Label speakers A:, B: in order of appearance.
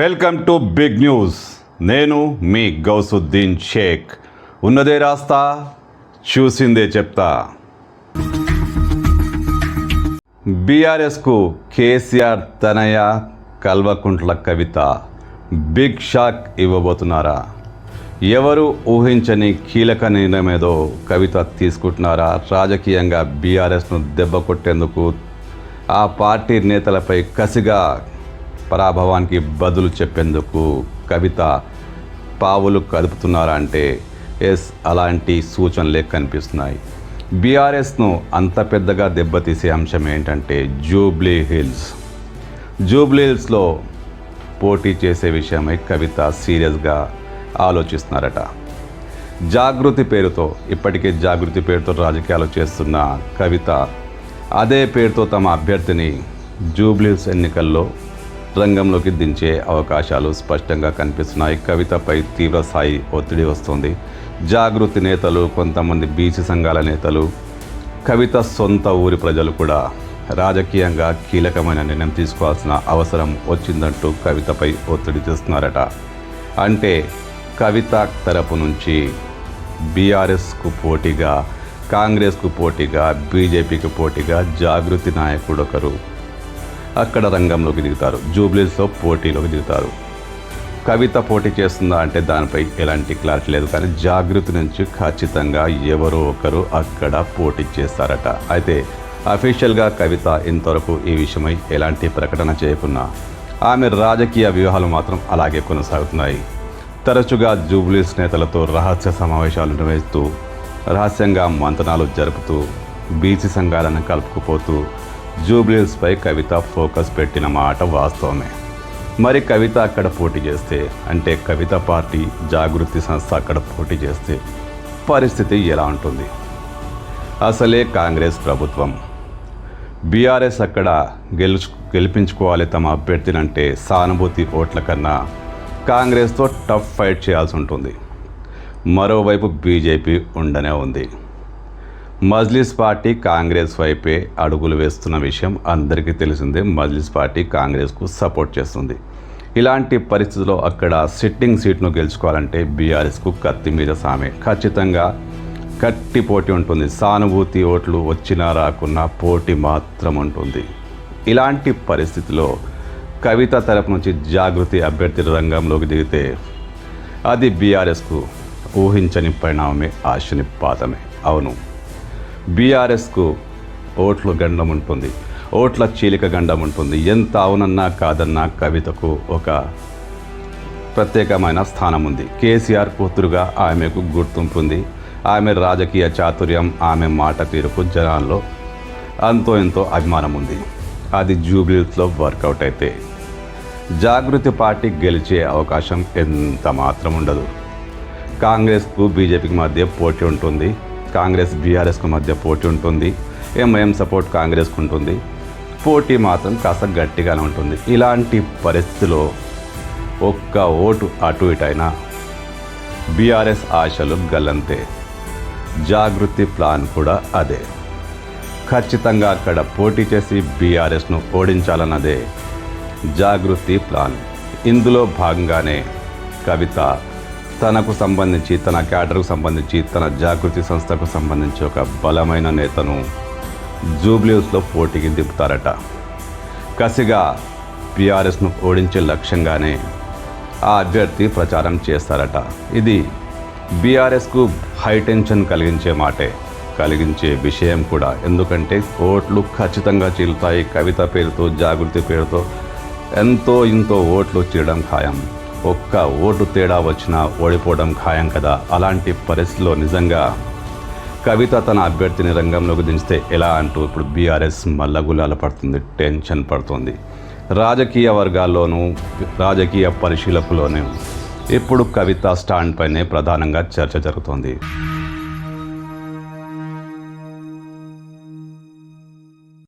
A: Welcome to big news. నేను మీ గౌసుద్దీన్ షేక్. ఉన్నదే రాస్తా చూసిందే చెప్తా. బీఆర్ఎస్కు కేసీఆర్ తనయ కల్వకుంట్ల కవిత. బిగ్ షాక్ ఇవ్వబోతున్నారా? ఎవరు ఊహించని కీలక నిర్ణయమేదో కవిత తీసుకుంటున్నారా? రాజకీయంగా బీఆర్ఎస్ను దెబ్బ కొట్టేందుకు ఆ పార్టీ నేతలపై కసిగా పరాభవానికి బదులు చెప్పేందుకు కవిత పావులు కదుపుతున్నారా అంటే ఎస్ అలాంటి సూచనలే కనిపిస్తున్నాయి. బీఆర్ఎస్ను అంత పెద్దగా దెబ్బతీసే అంశం ఏంటంటే జూబ్లీ హిల్స్. జూబ్లీ హిల్స్లో పోటీ చేసే విషయమై కవిత సీరియస్గా ఆలోచిస్తున్నారట. జాగృతి పేరుతో ఇప్పటికే జాగృతి పేరుతో రాజకీయాలు చేస్తున్న కవిత అదే పేరుతో తమ అభ్యర్థిని జూబ్లీస్ ఎన్నికల్లో రంగంలోకి దించే అవకాశాలు స్పష్టంగా కనిపిస్తున్నాయి. కవితపై తీవ్ర స్థాయి ఒత్తిడి వస్తుంది. జాగృతి నేతలు కొంతమంది బీసీ సంఘాల నేతలు కవిత సొంత ఊరి ప్రజలు కూడా రాజకీయంగా కీలకమైన నిర్ణయం తీసుకోవాల్సిన అవసరం వచ్చిందంటూ కవితపై ఒత్తిడి చేస్తున్నారట అంటే కవిత తరపు నుంచి బీఆర్ఎస్కు పోటీగా కాంగ్రెస్కు పోటీగా బీజేపీకి పోటీగా జాగృతి నాయకుడు ఒకరు అక్కడ రంగంలోకి దిగుతారు. జూబ్లీస్లో పోటీలోకి దిగుతారు. కవిత పోటీ చేస్తుందా అంటే దానిపై ఎలాంటి క్లారిటీ లేదు. కానీ జాగృతి నుంచి ఖచ్చితంగా ఎవరో ఒకరు అక్కడ పోటీ చేస్తారట. అయితే అఫీషియల్గా కవిత ఇంతవరకు ఈ విషయమై ఎలాంటి ప్రకటన చేయకున్నా ఆమె రాజకీయ వ్యూహాలు మాత్రం అలాగే కొనసాగుతున్నాయి. తరచుగా జూబ్లీస్ నేతలతో రహస్య సమావేశాలు నిర్వహిస్తూ రహస్యంగా మంతనాలు జరుపుతూ బీసీ సంఘాలను కలుపుకుపోతూ జూబ్లీస్పై కవిత ఫోకస్ పెట్టిన మాట వాస్తవమే. మరి కవిత అక్కడ పోటీ చేస్తే అంటే కవిత పార్టీ జాగృతి సంస్థ అక్కడ పోటీ చేస్తే పరిస్థితి ఎలా ఉంటుంది? అసలే కాంగ్రెస్ ప్రభుత్వం. బీఆర్ఎస్ అక్కడ గెలుచు గెలిపించుకోవాలి తమ అభ్యర్థినంటే సానుభూతి ఓట్ల కన్నా కాంగ్రెస్తో టఫ్ ఫైట్ చేయాల్సి ఉంటుంది. మరోవైపు బీజేపీ ఉండనే ఉంది. మజ్లిస్ పార్టీ కాంగ్రెస్ వైపే అడుగులు వేస్తున్న విషయం అందరికీ తెలిసిందే. మజ్లిస్ పార్టీ కాంగ్రెస్కు సపోర్ట్ చేస్తుంది. ఇలాంటి పరిస్థితుల్లో అక్కడ సిట్టింగ్ సీట్ను గెలుచుకోవాలంటే బీఆర్ఎస్కు కత్తి మీద సామే. ఖచ్చితంగా గట్టి పోటీ ఉంటుంది. సానుభూతి ఓట్లు వచ్చినా రాకున్నా పోటీ మాత్రం ఉంటుంది. ఇలాంటి పరిస్థితిలో కవిత తరపు నుంచి జాగృతి అభ్యర్థి రంగంలోకి దిగితే అది బీఆర్ఎస్కు ఊహించని పరిణామమే ఆశని పాతమే. అవును. బీఆర్ఎస్కు ఓట్లు గండం ఉంటుంది. ఓట్ల చీలిక గండం ఉంటుంది. ఎంత అవునన్నా కాదన్నా కవితకు ఒక ప్రత్యేకమైన స్థానం ఉంది. కేసీఆర్ కూతురుగా ఆమెకు గుర్తింపు ఉంది. ఆమె రాజకీయ చాతుర్యం ఆమె మాట తీరుకు జనాల్లో అంతో ఎంతో అభిమానం ఉంది. అది జూబ్లీలో వర్కౌట్ అయితే జాగృతి పార్టీ గెలిచే అవకాశం ఎంత మాత్రం ఉండదు. కాంగ్రెస్కు బీజేపీకి మధ్య పోటీ ఉంటుంది. కాంగ్రెస్ బీఆర్ఎస్కు మధ్య పోటీ ఉంటుంది. ఎంఐఎం సపోర్ట్ కాంగ్రెస్కు ఉంటుంది. పోటీ మాత్రం కాస్త గట్టిగానే ఉంటుంది. ఇలాంటి పరిస్థితిలో ఒక్క ఓటు అటు ఇటైనా బీఆర్ఎస్ ఆశలు గల్లంతే. జాగృతి ప్లాన్ కూడా అదే. ఖచ్చితంగా అక్కడ పోటీ చేసి బీఆర్ఎస్ను ఓడించాలన్నదే జాగృతి ప్లాన్. ఇందులో భాగంగానే కవిత తనకు సంబంధించి తన క్యాడర్కు సంబంధించి తన జాగృతి సంస్థకు సంబంధించి ఒక బలమైన నేతను జూబ్లీస్లో పోటీకి దింపుతారట. కసిగా బీఆర్ఎస్ను ఓడించే లక్ష్యంగానే ఆ అభ్యర్థి ప్రచారం చేస్తారట. ఇది బీఆర్ఎస్కు హైటెన్షన్ కలిగించే మాటే కలిగించే విషయం కూడా. ఎందుకంటే ఓట్లు ఖచ్చితంగా చీలుతాయి. కవిత పేరుతో జాగృతి పేరుతో ఎంతో ఇంతో ఓట్లు చీయడం ఖాయం. ఒక్క ఓటు తేడా వచ్చినా ఓడిపోవడం ఖాయం కదా. అలాంటి పరిస్థితిలో నిజంగా కవిత తన అభ్యర్థిని రంగంలోకి దించితే ఎలా అంటూ ఇప్పుడు బీఆర్ఎస్ మల్లగులాల పడుతుంది టెన్షన్ పడుతుంది. రాజకీయ వర్గాల్లోనూ రాజకీయ పరిశీలకులోనూ ఇప్పుడు కవిత స్టాండ్ పైనే ప్రధానంగా చర్చ జరుగుతోంది.